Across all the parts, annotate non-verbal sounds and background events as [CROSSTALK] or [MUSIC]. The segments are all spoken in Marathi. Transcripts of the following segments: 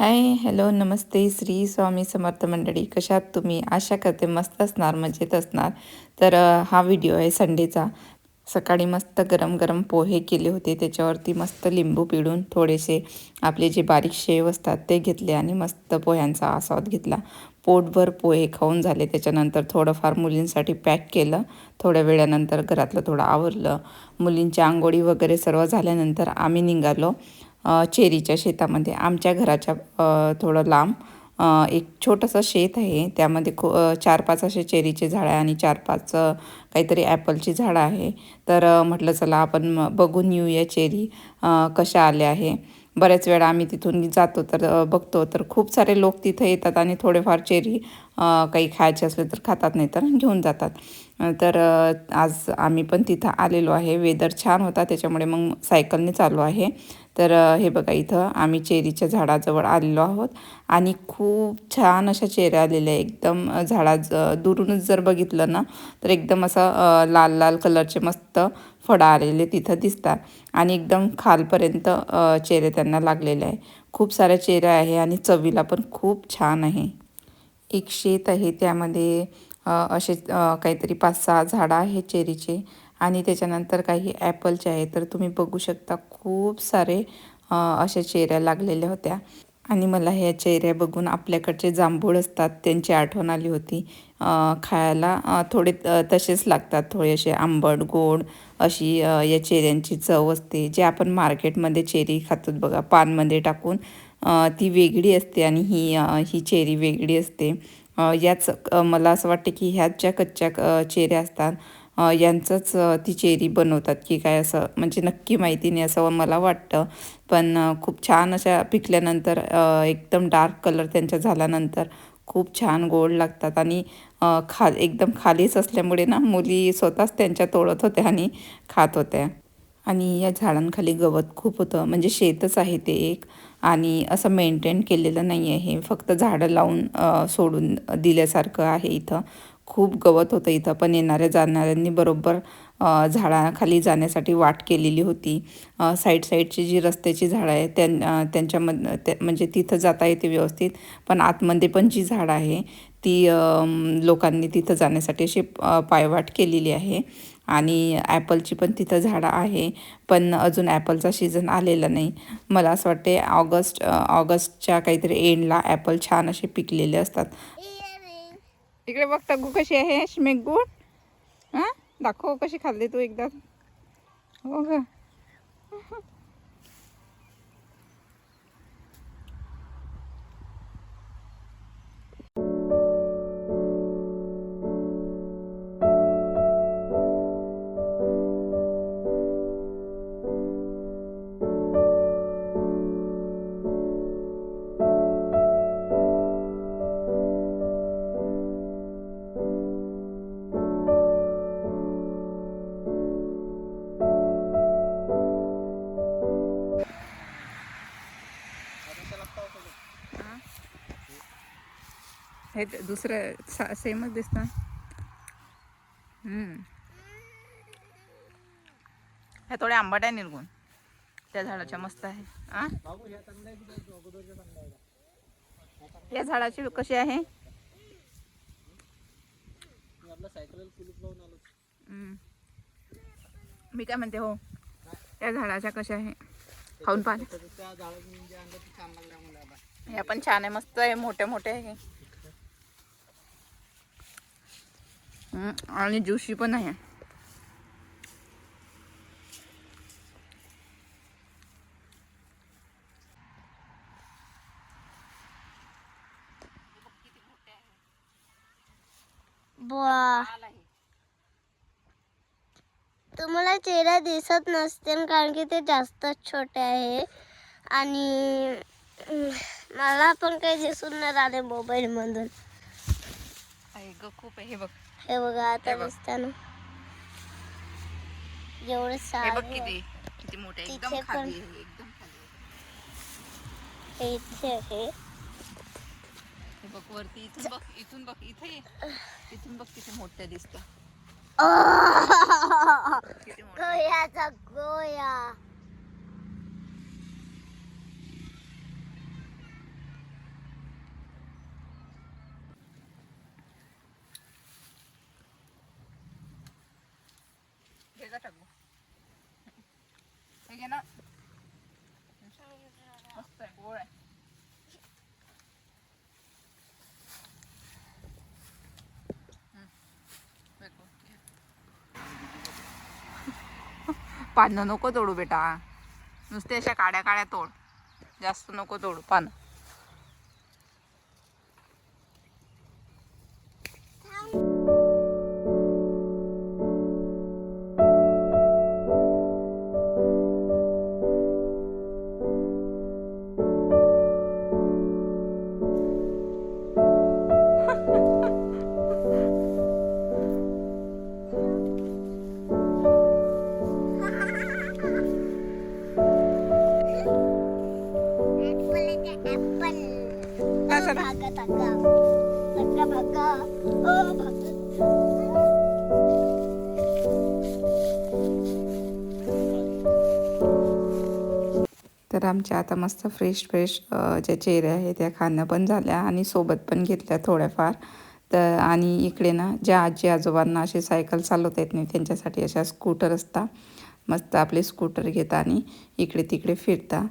हाय हॅलो नमस्ते श्री स्वामी समर्थ मंडळी. कशात तुम्ही? आशा करते मस्त असणार मजेत असणार. तर हा व्हिडिओ आहे संडेचा. सकाळी मस्त गरम गरम पोहे केले होते. त्याच्यावरती मस्त लिंबू पिळून थोडेसे आपले जे बारीक शेव असतात ते घेतले आणि मस्त पोह्यांचा आस्वाद घेतला. पोटभर पोहे खाऊन झाले. त्याच्यानंतर थोडंफार मुलींसाठी पॅक केलं. थोड्या वेळानंतर घरातलं थोडं आवरलं. मुलींच्या आंघोळी वगैरे सर्व झाल्यानंतर आम्ही निघालो. चेरीच्या शेतामध्ये. आमच्या घराच्या थोडं लांब एक छोटंसं शेत आहे. त्यामध्ये खू चार पाच असे चेरीचे झाडं आहे आणि चार पाच काहीतरी ॲपलची झाडं आहे. तर म्हटलं चला आपण बघून बघून येऊया चेरी कशा आल्या आहे. बऱ्याच वेळा आम्ही तिथून जातो तर बघतो तर खूप सारे लोक तिथं येतात आणि थोडेफार चेरी काही खायचे असले तर खातात नाही तर घेऊन जातात. तर आज आम्ही पण तिथं आलेलो आहे. वेदर छान होता त्याच्यामुळे मग सायकलने चालू आहे. तर हे बघा इथं आम्ही चेरीच्या झाडाजवळ आलेलो आहोत आणि खूप छान अशा चेऱ्या आलेल्या आहे एकदम झाडाज दुरूनच जर बघितलं ना तर एकदम असं लाल लाल कलरचे मस्त फळं आलेले तिथं दिसतात. आणि एकदम खालपर्यंत चेहरे त्यांना लागलेले आहे खूप साऱ्या चेहऱ्या आहे आणि चवीला पण खूप छान आहे. एक शेत आहे त्यामध्ये असे काहीतरी पाच सहा झाडं आहेत चेरीचे. आणि त्याच्यानंतर काही ॲपलचे आहे तर तुम्ही बघू शकता खूप सारे अशा चेहऱ्या लागलेल्या होत्या. आणि मला ह्या चेहऱ्या बघून आपल्याकडचे जांभूळ असतात त्यांची आठवण आली होती. खायला थोडे तसेच लागतात थोडे असे आंबट गोड अशी या चेहऱ्यांची चव असते. जे आपण मार्केटमध्ये चेरी खातो बघा पानमध्ये टाकून ती वेगळी असते आणि ही ही चेरी वेगळी असते. याच मला असं वाटते की ह्याच ज्या कच्च्या चेहऱ्या असतात. यांचंच ती चेरी बनवतात की काय असं म्हणजे नक्की माहिती नाही असं मला वाटतं. पण खूप छान अशा पिकल्यानंतर एकदम डार्क कलर त्यांच्या झाल्यानंतर खूप छान गोड लागतात. आणि खा एकदम खालीच असल्यामुळे ना मुली स्वतःच त्यांच्या तोडत होत्या आणि खात होत्या. आणि या झाडांखाली गवत खूप होतं म्हणजे शेतच आहे ते एक. आणि असं मेंटेन केलेलं नाही आहे फक्त झाडं लावून सोडून दिल्यासारखं आहे इथं. खूप गवत होतं इथं. पण येणाऱ्या जाणाऱ्यांनी बरोबर झाडाखाली जाण्यासाठी वाट केलेली होती. साईड साईडची जी रस्त्याची झाडं आहे त्यां त्यांच्यामध त्या म्हणजे तिथं जाता येते व्यवस्थित. पण आतमध्ये पण जी झाडं आहे ती लोकांनी तिथं जाण्यासाठी अशी पायवाट केलेली आहे. आणि ॲपलची पण तिथं झाडं आहे पण अजून ॲपलचा सीझन आलेला नाही. मला असं वाटते ऑगस्ट ऑगस्टच्या काहीतरी एंडला ॲपल छान असे पिकलेले असतात. इकडे बघ तगू कशी आहे स्मेगूड हां? दाखव कशी खाल्ली तू एकदा. हो ग. हे दुसरं सा सेमच दिसतं. ह्या थोड्या आंबट आहे निर्गुण. त्या झाडाच्या मस्त आहे. आ? या झाडाची कशी आहे. मी काय म्हणते हो. या झाडाच्या कशा आहे? खाऊन पाहा. या पण छान आहे मस्त आहे मोठे मोठे आहे. आणि ज्युशी पण आहे. तुम्हाला चेहरा दिसत नसते कारण की ते जास्तच छोटे आहे. आणि मला पण काही दिसून नाही राहिले मोबाईल मधून. खूप आहे हे बघ. हे बघा आता हे बघ. दिसत ना एवढे हे बघ सारे किती किती मोठे आहे. एकदम तिथे पण- खाली आहे एकदम खाली आहे. हे इथे आहे हे बघ वरती इथून बघ इथून बघ इथे ये. इथून बघ किती मोठ्या दिसतात किती मोठ्या गोयाचा गोया जा टाकू हे घे ना मस्त आहे गोड आहे हम्म. फेकू. पानं नको तोडू बेटा. नुसते अशा काड्या काड्या तोड. जास्त नको तोडू पानं. काय भागा टाका भागा ओ भागा तर आमच्या आता मस्त फ्रेश फ्रेश ज्या चेहऱ्या आहेत त्या खाणं पण झाल्या आणि सोबत पण घेतल्या थोड्याफार. तर आणि इकडे ना ज्या आजी आजोबांना असे सायकल चालवता येत नाही त्यांच्यासाठी अशा स्कूटर असतात. मस्त आपले स्कूटर घेता आणि इकडे तिकडे फिरता.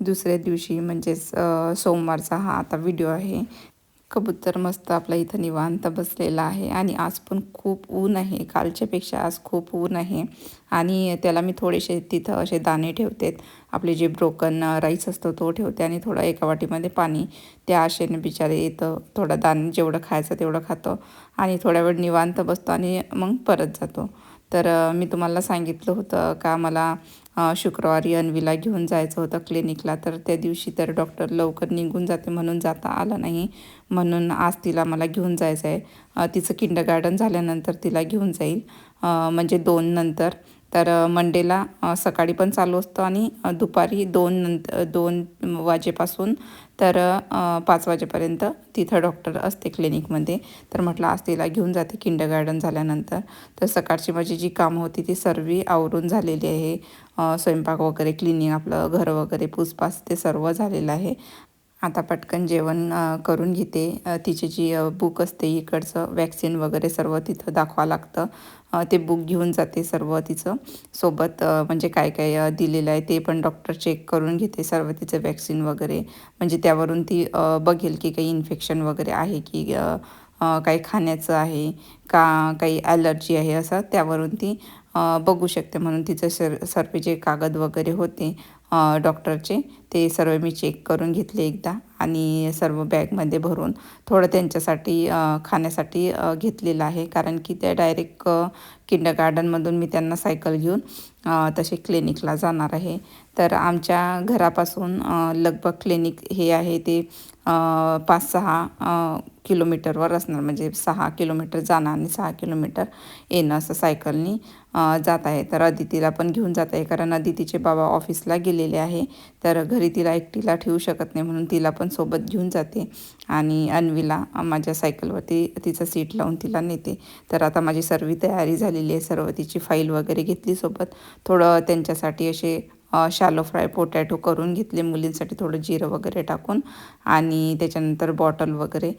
दुसऱ्या दिवशी म्हणजेच सोमवारचा हा आता व्हिडिओ आहे. कबूतर मस्त आपला इथं निवांत बसलेला आहे आणि आज पण खूप ऊन आहे. कालच्यापेक्षा आज खूप ऊन आहे. आणि त्याला मी थोडेसे तिथं असे दाणे ठेवते आपले जे ब्रोकन राईस असतो तो ठेवते आणि थोडं एका वाटीमध्ये पाणी. त्या आशेने बिचारे येतं थोडं दाणे जेवढं खायचं तेवढं खातो. आणि थोड्या वेळ निवांत बसतो आणि मग परत जातो. तर मी तुम्हाला सांगितलं होतं का मला शुक्रवारी अन्वीला घेऊन जायचं होतं क्लिनिकला तर त्या दिवशी तर डॉक्टर लवकर निघून जाते म्हणून जाता आलं नाही. म्हणून आज तिला मला घेऊन जायचं आहे तिचं किंडर गार्डन झाल्यानंतर तिला घेऊन जाईल. म्हणजे दोन नंतर. तर मंडेला सकाळी पण चालू असतं आणि दुपारी दोन नंतर दोन वाजेपासून तर पाच वाजेपर्यंत तिथं डॉक्टर असते क्लिनिकमध्ये. तर म्हटलं आज तिला घेऊन जाते किंडर गार्डन झाल्यानंतर. तर सकाळची माझी जी कामं होती ती सर्व आवरून झालेली आहे. स्वयंपाक वगैरे क्लिनिंग आपलं घर वगैरे पूसपास ते सर्व झालेलं आहे. आता पटकन जेवण करून घेते. तिची जी बुक असते इकडचं वॅक्सिन वगैरे सर्व तिथं दाखवा लागतं. ते बुक घेऊन जाते सर्व तिचं. सोबत म्हणजे काय काय दिलेलं आहे ते पण डॉक्टर चेक करून घेते सर्व तिचं वॅक्सिन वगैरे. म्हणजे त्यावरून ती बघेल की काही इन्फेक्शन वगैरे आहे की काही खाण्याचं आहे का काही ॲलर्जी आहे असं त्यावरून ती बघू शकते म्हणून तिचं सर सर्व जे कागद वगैरे होते डॉक्टरचे. ते सर्व मी चेक करून घेतले एकदा आणि सर्व बॅगमध्ये भरून थोडं त्यांच्यासाठी खाण्यासाठी घेतलेलं आहे. कारण की त्या डायरेक्ट किंड गार्डनमधून मी त्यांना सायकल घेऊन तसे क्लिनिकला जाणार आहे. तर आमच्या घरापासून लगभग क्लिनिक हे आहे ते पाच सहा किलोमीटरवर असणार. म्हणजे सहा किलोमीटर जाणं आणि सहा किलोमीटर येणं असं सायकलनी जात आहे. तर अदितीला पण घेऊन जात आहे. कारण अदितीचे बाबा ऑफिसला गेलेले आहे. तर घरी तिला एकटीला ठेवू शकत नाही. म्हणून तिला पण सोबत घेऊन जाते. आणि अन्वीला माझ्या सायकलवरती तिचं सीट लावून तिला नेते. तर आता माझी सर्व तयारी झालेली आहे. सर्व तिची फाईल वगैरे घेतली सोबत. थोडं त्यांच्यासाठी असे शालो फ्राय पोटॅटो करून घेतले मुलींसाठी थोडं जिरं वगैरे टाकून आणि त्याच्यानंतर बॉटल वगैरे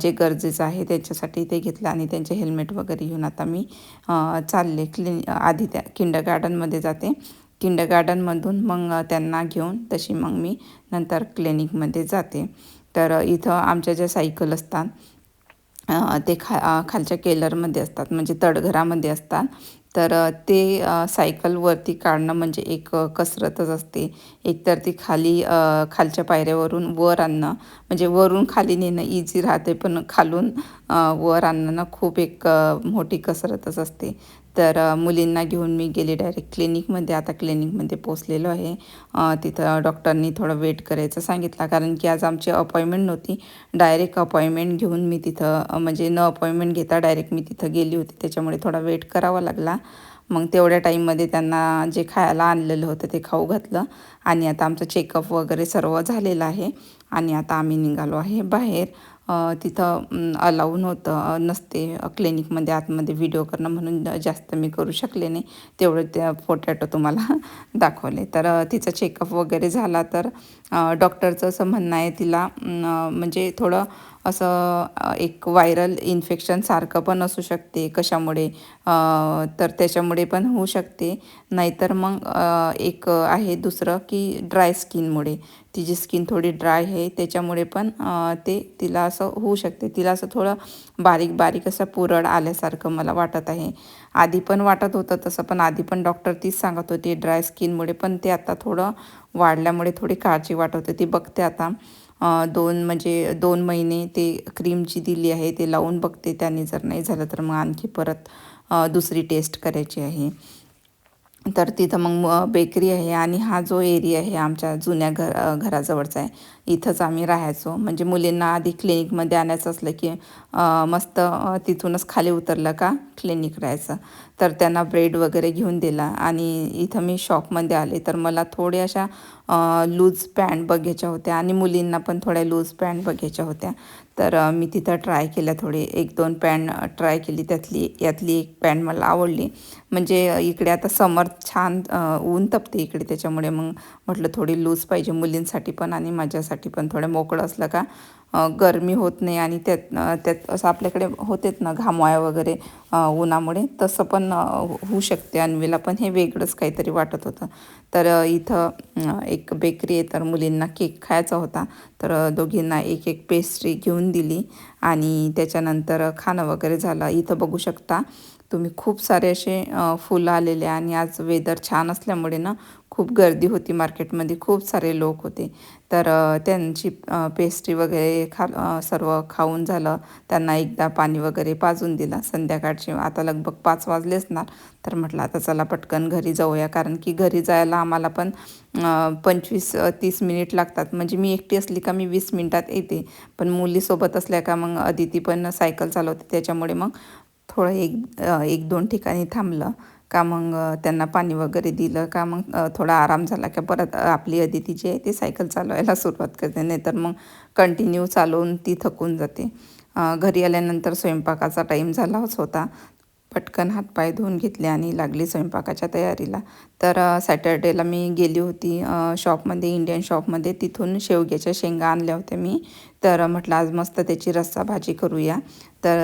जे गरजेचं आहे त्याच्यासाठी ते घेतलं आणि त्यांचे हेल्मेट वगैरे घेऊन आता मी चालले क्लिन आधी त्या किंड गार्डनमध्ये जाते. किंड गार्डनमधून मग त्यांना घेऊन तशी मग मी नंतर क्लिनिकमध्ये जाते. तर इथं आमच्या ज्या सायकल असतात ते खा खालच्या केलरमध्ये असतात म्हणजे तडघरामध्ये असतात. तर ते सायकलवरती काढणं म्हणजे एक कसरतच असते. एकतर ती खाली खालच्या पायऱ्यावरून वर आणणं. म्हणजे वरून खाली नेणं इझी राहते पण खालून वर आणणं खूप एक मोठी कसरतच असते. तर मुलींना घेऊन मी गेले डायरेक्ट क्लिनिकमध्ये आता क्लिनिकमध्ये पोचलेलो आहे. तिथं डॉक्टरनी थोडं वेट करायचं सांगितलं. कारण की आज आमची अपॉइंटमेंट नव्हती. डायरेक्ट अपॉइंटमेंट घेऊन मी तिथं म्हणजे न अपॉइंटमेंट घेता डायरेक्ट मी तिथं गेली होती. त्याच्यामुळे थोडा वेट करावा लागला. मग तेवढ्या टाईममध्ये त्यांना जे खायला आणलेलं होतं ते खाऊ घातलं. आणि आता आमचं चेकअप वगैरे सर्व झालेलं आहे. आणि आता आम्ही निघालो आहे बाहेर. तिथं अलाऊ नव्हतं. नसते. क्लिनिकमध्ये आतमध्ये व्हिडिओ करणं म्हणून जास्त मी करू शकले नाही. तेवढं त्या फोटॅटो तुम्हाला [LAUGHS] दाखवले. तर तिचा चेकअप वगैरे झाला तर डॉक्टरचं असं म्हणणं आहे तिला म्हणजे थोडं असं एक व्हायरल इन्फेक्शनसारखं पण असू शकते कशामुळे तर त्याच्यामुळे पण होऊ शकते. नाहीतर मग एक आहे दुसरं की ड्राय स्किनमुळे. तिची स्किन थोडी ड्राय आहे त्याच्यामुळे पण ते तिला असं होऊ शकते. तिला असं थोडं बारीक बारीक असं पुरळ आल्यासारखं मला वाटत आहे. आधी पण वाटत होतं तसं पण आधी पण डॉक्टर तीच सांगत होती ड्राय स्किनमुळे पण ते आता थोडं वाढल्यामुळे थोडी काळजी वाटत होती. ती बघते आता दोन म्हणजे दोन महिने ते क्रीम जी दिली आहे ते लावून बघते. त्याने जर नाही झालं तर मग आणखी परत दुसरी टेस्ट करायची आहे. तर तिथं मग बेकरी आहे आणि हा जो एरिया आहे आमच्या जुन्या घर घराजवळचा आहे. इथंच आम्ही राहायचो. म्हणजे मुलींना आधी क्लिनिकमध्ये आणायचं असलं की मस्त तिथूनच खाली उतरलं का? क्लिनिक राहायचं. तर त्यांना ब्रेड वगैरे घेऊन दिला. आणि इथं मी शॉपमध्ये आले. तर मला थोडे अशा लूज पॅन्ट बघायच्या होत्या. आणि मुलींना पण थोड्या लूज पॅन्ट बघायच्या होत्या. तर मी तिथं ट्राय केल्या थोडी. एक दोन पॅन्ट ट्राय केली. त्यातली यातली एक पॅन्ट मला आवडली. म्हणजे इकडे आता समर छान ऊन तपते इकडे. त्याच्यामुळे मग म्हटलं थोडी लूज पाहिजे मुलींसाठी पण आणि माझ्यासाठी पण. थोडं मोकळं असलं का गरमी होत नाही आणि त्यात त्यात असं आपल्याकडे होतेत ना घामोळ्या वगैरे उन्हामुळे तसं पण होऊ शकते. अन्वीला पण हे वेगळंच काहीतरी वाटत होतं. तर इथं एक बेकरी आहे तर मुलींना केक खायचा होता. तर दोघींना एक एक पेस्ट्री घेऊन दिली आणि त्याच्यानंतर खाणं वगैरे झालं. इथं बघू शकता तुम्ही खूप सारे असे फुलं आलेले आणि आज वेदर छान असल्यामुळे ना खूप गर्दी होती मार्केटमध्ये खूप सारे लोक होते. तर त्यांची पेस्ट्री वगैरे खा सर्व खाऊन झालं. त्यांना एकदा पाणी वगैरे पाजून दिला. संध्याकाळची आता लगभग पाच वाजले असणार. तर म्हटलं आता चला पटकन घरी जाऊया. कारण की घरी जायला आम्हाला पण पंचवीस तीस मिनिट लागतात. म्हणजे मी एकटी असली का मी वीस मिनिटात येते. पण मुलीसोबत असल्या का मग अदिती पण सायकल चालवते. त्याच्यामुळे मग थोडं एक एक दोन ठिकाणी थांबलं का मग त्यांना पाणी वगैरे दिलं का मग थोडा आराम झाला का परत आपली अदिती जी आहे ती सायकल चालवायला सुरुवात करते. नाहीतर मग कंटिन्यू चालवून ती थकून जाते. घरी आल्यानंतर स्वयंपाकाचा टाईम झालाच होता. पटकन हातपाय धुवून घेतले आणि लागली स्वयंपाकाच्या तयारीला. तर सॅटर्डेला मी गेली होती शॉपमध्ये इंडियन शॉपमध्ये. तिथून शेवग्याच्या शेंगा आणल्या होत्या मी. तर म्हटलं आज मस्त त्याची रस्सा भाजी करूया. तर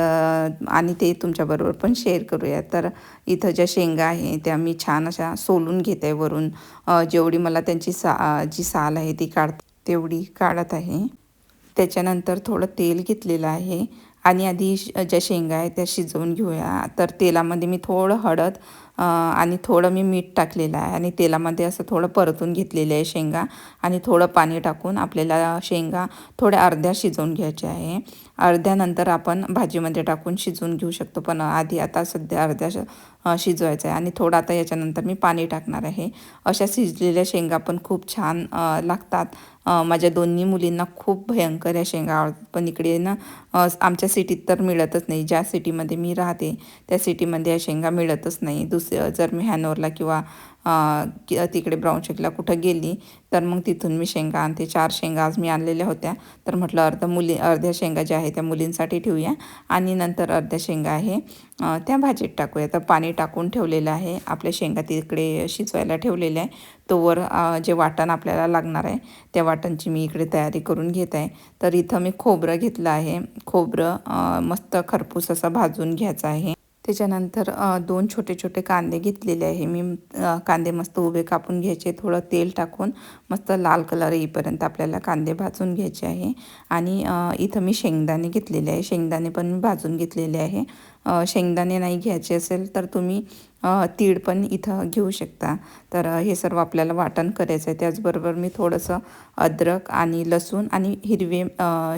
आणि ते तुमच्याबरोबर पण शेअर करूया. तर इथं ज्या शेंगा आहे त्या मी छान अशा सोलून घेते वरून. जेवढी मला त्यांची सा जी साल आहे ती काढ तेवढी काढत आहे. त्याच्यानंतर थोडं तेल घेतलेलं आहे. आणि आधी श- ज्या शेंगा आहेत त्या शिजवून घेऊया. तर तेलामध्ये मी थोडं हळद आणि थोडं मी मीठ टाकलेलं आहे. आणि तेलामध्ये असं थोडं परतून घेतलेलं आहे शेंगा. आणि थोडं पाणी टाकून आपल्याला शेंगा थोड्या अर्ध्या शिजवून घ्यायच्या आहे. अर्ध्यानंतर आपण भाजीमध्ये टाकून शिजवून घेऊ शकतो. पण आधी आता सध्या अर्ध्या शिजवायचं आहे. आणि थोडं आता याच्यानंतर मी पाणी टाकणार आहे. अशा शिजलेल्या शेंगा पण खूप छान लागतात. माझ्या दोन्ही मुलींना खूप भयंकर या शेंगा आवडतात. पण इकडे ना आमच्या सिटीत तर मिळतच नाही. ज्या सिटीमध्ये मी राहते त्या सिटीमध्ये या शेंगा मिळतच नाही. दुस जर मी हॅनोरला किंवा तिकडे ब्राऊन शेकला कुठं गेली तर मग तिथून मी शेंगा आणते. चार शेंगा आज मी आणलेल्या होत्या. तर म्हटलं अर्ध मुली अर्ध्या शेंगा ज्या आहे त्या मुलींसाठी ठेवूया. आणि नंतर अर्ध्या शेंगा आहे त्या भाजीत टाकूया. तर पाणी टाकून ठेवलेलं आहे. आपल्या शेंगा तिकडे शिजवायला ठेवलेल्या आहे. तोवर जे वाटण आपल्याला लागणार आहे त्या वाटणची मी इकडे तयारी करून घेत आहे. तर इथं मी खोबरं घेतलं आहे. खोबरं मस्त खरपूस असं भाजून घ्यायचं आहे. त्याच्यानंतर दोन छोटे छोटे कांदे घेतलेले आहे. मी कांदे मस्त उभे कापून घ्यायचे थोडं तेल टाकून मस्त लाल कलर येईपर्यंत आपल्याला कांदे भाजून घ्यायचे आहे. आणि इथं मी शेंगदाणे घेतलेले आहे. शेंगदाणे पण मी भाजून घेतलेले आहे. शेंगदाणे नाही घ्यायचे असेल तर तुम्ही तीळ पण इथं घेऊ शकता. तर हे सर्व आपल्याला वाटण करायचं आहे. त्याचबरोबर मी थोडंसं अद्रक आणि लसूण आणि हिरवे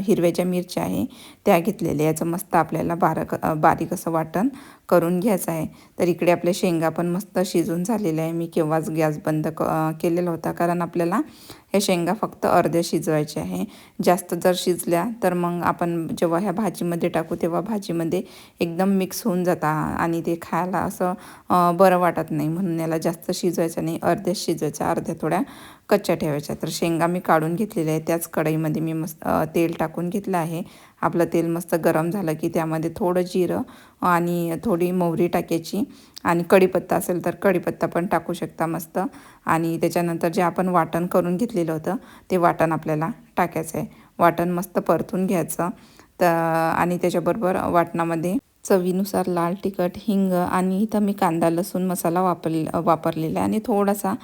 हिरव्या ज्या मिरच्या आहे त्या घेतलेल्या याचं मस्त आपल्याला बारक बारीक असं वाटण करून घ्यायचं आहे. तर इकडे आपल्या शेंगा पण मस्त शिजून झालेल्या आहे. मी केव्हाच गॅस बंद क केलेला होता. कारण आपल्याला हे शेंगा फक्त अर्ध्या शिजवायचे आहे. जास्त जर शिजल्या तर मग आपण जेव्हा ह्या भाजीमध्ये टाकू तेव्हा भाजीमध्ये एकदम मिक्स होऊन जाता. आणि ते खायला असं बरं वाटत नाही. म्हणून याला जास्त शिजवायचं नाही. अर्ध्या शिजवायचा अर्ध्या थोड्या कच्च्या ठेवायच्या. तर शेंगा मी काढून घेतलेल्या आहे त्याच कढईमध्ये मी मस्त तेल टाकून घेतलं आहे. आपलं तेल मस्त गरम झालं की त्यामध्ये थोडं जिरं आणि थोडी मोहरी टाकायची. आणि कढीपत्ता असेल तर कढीपत्ता पण टाकू शकता मस्त. आणि त्याच्यानंतर जे आपण वाटण करून घेतलेलं होतं ते वाटण आपल्याला टाकायचं आहे. वाटण मस्त परतून घ्यायचं. तर आणि त्याच्याबरोबर वाटणामध्ये चवीनुसार लाल तिखट हिंग आणि इथं मी कांदा लसूण मसाला वापर वापरलेला आहे. आणि थोडासा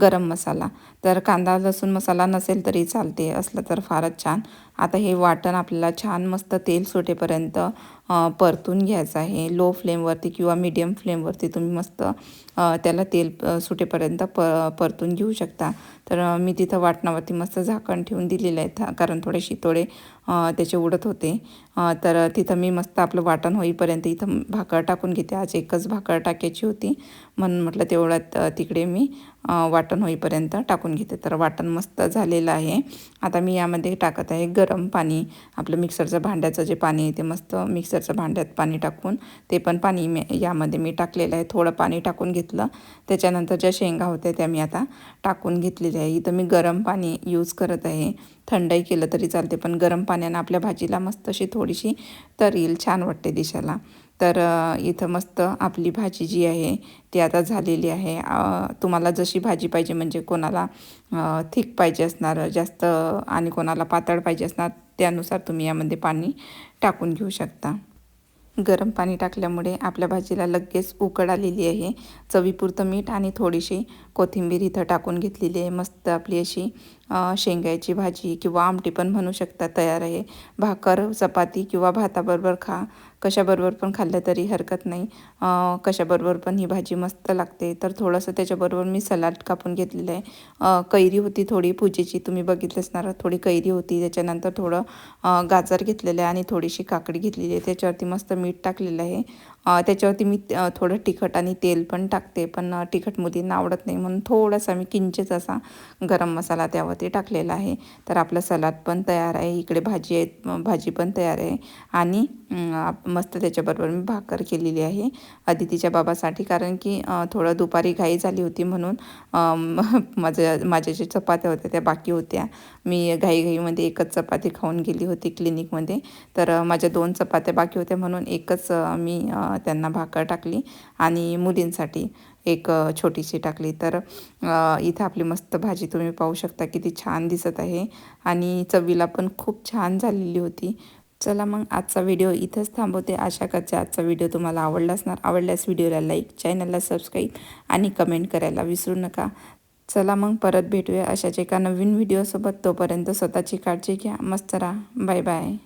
गरम मसाला. तर कांदा लसूण मसाला नसेल तरी चालते. असलं तर फारच छान. आता हे वाटण आपल्याला छान मस्त तेल सुटेपर्यंत परतून घ्यायचं आहे. लो फ्लेमवरती किंवा मीडियम फ्लेमवरती तुम्ही मस्त त्याला तेल सुटेपर्यंत प परतून घेऊ शकता. तर मी तिथं वाटणावरती मस्त झाकण ठेवून दिलेलं आहे. कारण थोडे शितोडे त्याचे उडत होते. तर तिथं मी मस्त आपलं वाटण होईपर्यंत इथं भाकर टाकून घेते. आज एकच भाकर टाकायची होती. म्हणून म्हटलं तेवढ्यात तिकडे मी वाटण होईपर्यंत टाकून घेते. तर वाटण मस्त झालेलं आहे. आता मी यामध्ये टाकत आहे गरम पाणी. आपलं मिक्सरचं भांड्याचं जे पाणी आहे ते मस्त मिक्सरचं भांड्यात पाणी टाकून ते पण पाणी मी यामध्ये मी टाकलेलं आहे. थोडं पाणी टाकून घेतलं. त्याच्यानंतर ज्या शेंगा होत्या त्या मी आता टाकून घेतलेल्या आहे. इथं मी गरम पाणी यूज करत आहे. थंडाई केलं तरी चालते पण गरम पाण्यानं आपल्या भाजीला मस्त अशी थोडीशी तर येईल छान वाटते दिशाला तर इथं मस्त आपली भाजी जी आहे ती आता झालेली आहे. तुम्हाला जशी भाजी पाहिजे म्हणजे कोणाला थिक पाहिजे असणार जास्त आणि कोणाला पातळ पाहिजे असणार त्यानुसार तुम्ही यामध्ये पाणी टाकून घेऊ शकता. गरम पाणी टाकल्यामुळे आपल्या भाजीला लगेच उकड आलेली आहे. चवीपुरतं मीठ आणि थोडीशी कोथिंबीर इथं टाकून घेतलेली आहे. मस्त आपली अशी शेंग्याची भाजी किंवा आमटी पण म्हणू शकता तयार आहे. भाकर चपाती किंवा भाताबरोबर खा. कशाबरोबर पण खाल्लं तरी हरकत नाही. कशाबरोबर पण ही भाजी मस्त लागते. तर थोडंसं त्याच्याबरोबर मी सलाड कापून घेतलेलं आहे. कैरी होती थोडी पूजेची तुम्ही बघितलं असणार थोडी कैरी होती त्याच्यानंतर थोडं गाजर घेतलेलं आहे आणि थोडीशी काकडी घेतलेली आहे. त्याच्यावरती मस्त मीठ टाकलेलं आहे. त्याच्यावरती मी थोडं तिखट आणि तेल पण टाकते पण तिखट मुलींना आवडत नाही. म्हणून थोडासा मी किंचित असा गरम मसाला त्यावरती टाकलेला आहे. तर आपलं सलाद पण तयार आहे. इकडे भाजी आहे भाजी पण तयार आहे. आणि मस्त त्याच्याबरोबर मी भाकर केलेली आहे अदितीच्या बाबासाठी. कारण की थोडं दुपारी घाई झाली होती म्हणून [LAUGHS] माझ्या माझ्या ज्या चपात्या होत्या त्या बाकी होत्या. मी घाईघाईमध्ये एकच चपाती खाऊन गेली होती क्लिनिकमध्ये. तर माझ्या दोन चपात्या बाकी होत्या म्हणून एकच मी त्यांना भाकर टाकली आणि मुलींसाठी एक छोटीशी टाकली. तर इथं आपली मस्त भाजी तुम्ही पाहू शकता किती छान दिसत आहे आणि चवीला पण खूप छान झालेली होती. चला मग आजचा व्हिडिओ इथंच थांबवते. आशा करते आजचा व्हिडिओ तुम्हाला आवडला असणार. आवडल्यास व्हिडिओला लाईक चॅनलला सबस्क्राईब आणि कमेंट करायला विसरू नका. चला मग परत भेटूया अशाच एका नवीन व्हिडिओसोबत. तोपर्यंत स्वतःची काळजी घ्या. मस्त राहा. Bye bye.